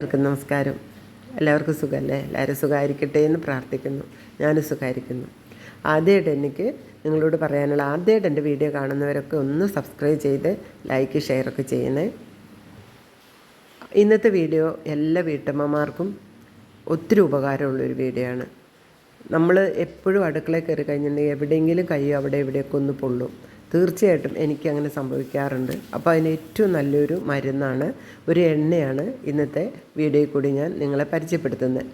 എല്ലാവർക്കും നമസ്കാരം. എല്ലാവർക്കും സുഖമല്ലേ എല്ലാവരും സുഖമായിരിക്കട്ടെ എന്ന് പ്രാർത്ഥിക്കുന്നു. ഞാനും സുഖമായിരിക്കുന്നു. ആദ്യമായിട്ട് എനിക്ക് നിങ്ങളോട് പറയാനുള്ള ആദ്യമായിട്ട് എന്റെ വീഡിയോ കാണുന്നവരൊക്കെ ഒന്ന് സബ്സ്ക്രൈബ് ചെയ്ത് ലൈക്ക് ഷെയറൊക്കെ ചെയ്യണേ. ഇന്നത്തെ വീഡിയോ എല്ലാ വീട്ടമ്മമാർക്കും ഒത്തിരി ഉപകാരമുള്ളൊരു വീഡിയോ ആണ്. നമ്മൾ എപ്പോഴും അടുക്കളയിൽ കയറി കഴിഞ്ഞിട്ടുണ്ടെങ്കിൽ എവിടെയെങ്കിലും കയ്യോ അവിടെ ഇവിടെയൊക്കെ ഒന്ന് പൊള്ളും. തീർച്ചയായിട്ടും എനിക്ക് അങ്ങനെ സംഭവിക്കാറുണ്ട്. അപ്പോൾ അതിന് ഏറ്റവും നല്ലൊരു മരുന്നാണ് ഒരു എണ്ണയാണ് ഇന്നത്തെ വീഡിയോയിൽ കൂടി ഞാൻ നിങ്ങളെ പരിചയപ്പെടുത്തുന്നത്.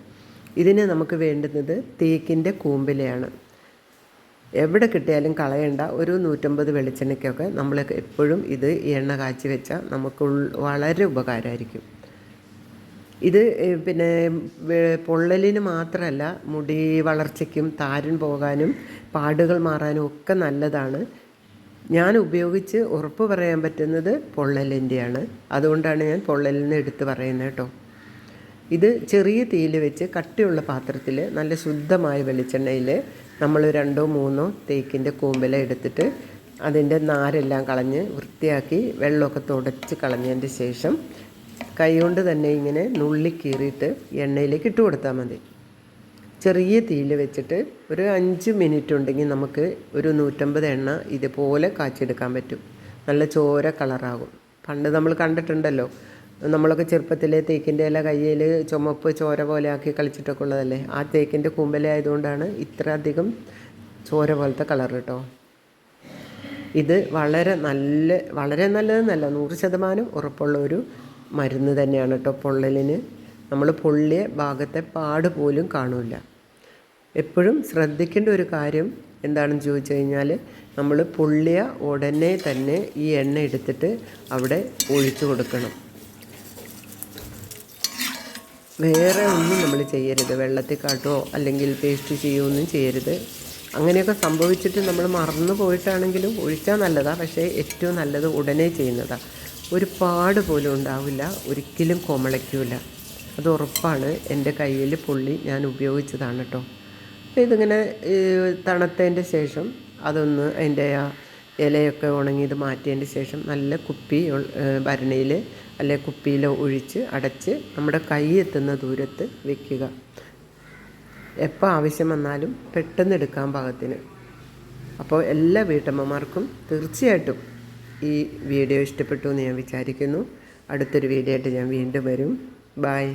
ഇതിന് നമുക്ക് വേണ്ടുന്നത് തേക്കിന്റെ കൂമ്പിലയാണ്. എവിടെ കിട്ടിയാലും കളയേണ്ട ഒരു നൂറ്റമ്പത് വെളിച്ചെണ്ണയ്ക്കൊക്കെ നമ്മൾ എപ്പോഴും ഇത് എണ്ണ കാച്ചി വെച്ചാൽ നമുക്ക് വളരെ ഉപകാരമായിരിക്കും. ഇത് പിന്നെ പൊള്ളലിന് മാത്രമല്ല മുടി വളർച്ചയ്ക്കും താരൻ പോകാനും പാടുകൾ മാറാനും ഒക്കെ നല്ലതാണ്. ഞാൻ ഉപയോഗിച്ച് ഉറപ്പ് പറയാൻ പറ്റുന്നത് പൊള്ളലിന്റെയാണ്. അതുകൊണ്ടാണ് ഞാൻ പൊള്ളലിന് എടുത്ത് പറയുന്നത് കേട്ടോ. ഇത് ചെറിയ തീയിൽ വെച്ച് കട്ടിയുള്ള പാത്രത്തിൽ നല്ല ശുദ്ധമായ വെളിച്ചെണ്ണയിൽ നമ്മൾ രണ്ടോ മൂന്നോ തേക്കിന്റെ കൂമ്പല എടുത്തിട്ട് അതിന്റെ നാരെല്ലാം കളഞ്ഞ് വൃത്തിയാക്കി വെള്ളമൊക്കെ തുടച്ച് കളഞ്ഞതിന്റെ ശേഷം കൈകൊണ്ട് തന്നെ ഇങ്ങനെ നുള്ളി കീറിയിട്ട് എണ്ണയിലേക്ക് ഇട്ട് കൊടുത്താൽ മതി. ചെറിയ തീയിൽ വെച്ചിട്ട് ഒരു അഞ്ച് മിനിറ്റ് ഉണ്ടെങ്കിൽ നമുക്ക് ഒരു നൂറ്റമ്പത് എണ്ണ ഇതുപോലെ കാച്ചെടുക്കാൻ പറ്റും. നല്ല ചോര കളറാകും പണ്ട് നമ്മൾ കണ്ടിട്ടുണ്ടല്ലോ നമ്മളൊക്കെ ചെറുപ്പത്തിലെ തേക്കിന്റെ ഇല കയ്യിൽ ചുമപ്പ് ചോര പോലെ ആക്കി കളിച്ചിട്ടൊക്കെ ഉള്ളതല്ലേ? ആ തേക്കിന്റെ കൂമ്പല ആയതുകൊണ്ടാണ് ഇത്ര അധികം ചോര പോലത്തെ കളർ കേട്ടോ. ഇത് വളരെ നല്ല വളരെ നല്ലതെന്നല്ല നൂറ് ശതമാനം ഉറപ്പുള്ള ഒരു മരുന്ന് തന്നെയാണ് കേട്ടോ പൊള്ളലിന്. നമ്മൾ പൊള്ളിയ ഭാഗത്തെ പാട് പോലും കാണില്ല എപ്പോഴും ശ്രദ്ധിക്കേണ്ട ഒരു കാര്യം എന്താണെന്ന് ചോദിച്ചു കഴിഞ്ഞാൽ നമ്മൾ പുള്ളിയ ഉടനെ തന്നെ ഈ എണ്ണ എടുത്തിട്ട് അവിടെ ഒഴിച്ചു കൊടുക്കണം. വേറെ ഒന്നും നമ്മൾ ചെയ്യരുത്. വെള്ളത്തിൽ കാട്ടുകയോ അല്ലെങ്കിൽ പേസ്റ്റ് ചെയ്യുകയൊന്നും ചെയ്യരുത്. അങ്ങനെയൊക്കെ സംഭവിച്ചിട്ട് നമ്മൾ മറന്നു പോയിട്ടാണെങ്കിലും ഒഴിച്ചാൽ നല്ലതാണ് പക്ഷേ ഏറ്റവും നല്ലത് ഉടനെ ചെയ്യുന്നതാണ് ഒരു പാട് പോലും ഉണ്ടാവില്ല. ഒരിക്കലും കൊമളയ്ക്കില്ല അത് ഉറപ്പാണ്. എന്റെ കയ്യിൽ പുള്ളി ഞാൻ ഉപയോഗിച്ചതാണ് കേട്ടോ. ഇതിങ്ങനെ തണുത്തതിന്റെ ശേഷം അതൊന്ന് അതിന്റെ ആ ഇലയൊക്കെ ഉണങ്ങിയത് മാറ്റിയതിന്റെ ശേഷം നല്ല കുപ്പി ഭരണിയിൽ അല്ലെ കുപ്പിയിൽ ഒഴിച്ച് അടച്ച് നമ്മുടെ കൈ എത്തുന്ന ദൂരത്ത് വെക്കുക. എപ്പോൾ ആവശ്യം വന്നാലും പെട്ടെന്ന് എടുക്കാൻ പാകത്തിന്. അപ്പോൾ എല്ലാ വീട്ടമ്മമാർക്കും തീർച്ചയായിട്ടും ഈ വീഡിയോ ഇഷ്ടപ്പെട്ടു എന്ന് ഞാൻ വിചാരിക്കുന്നു. അടുത്തൊരു വീഡിയോ ആയിട്ട് ഞാൻ വീണ്ടും വരും. ബായ്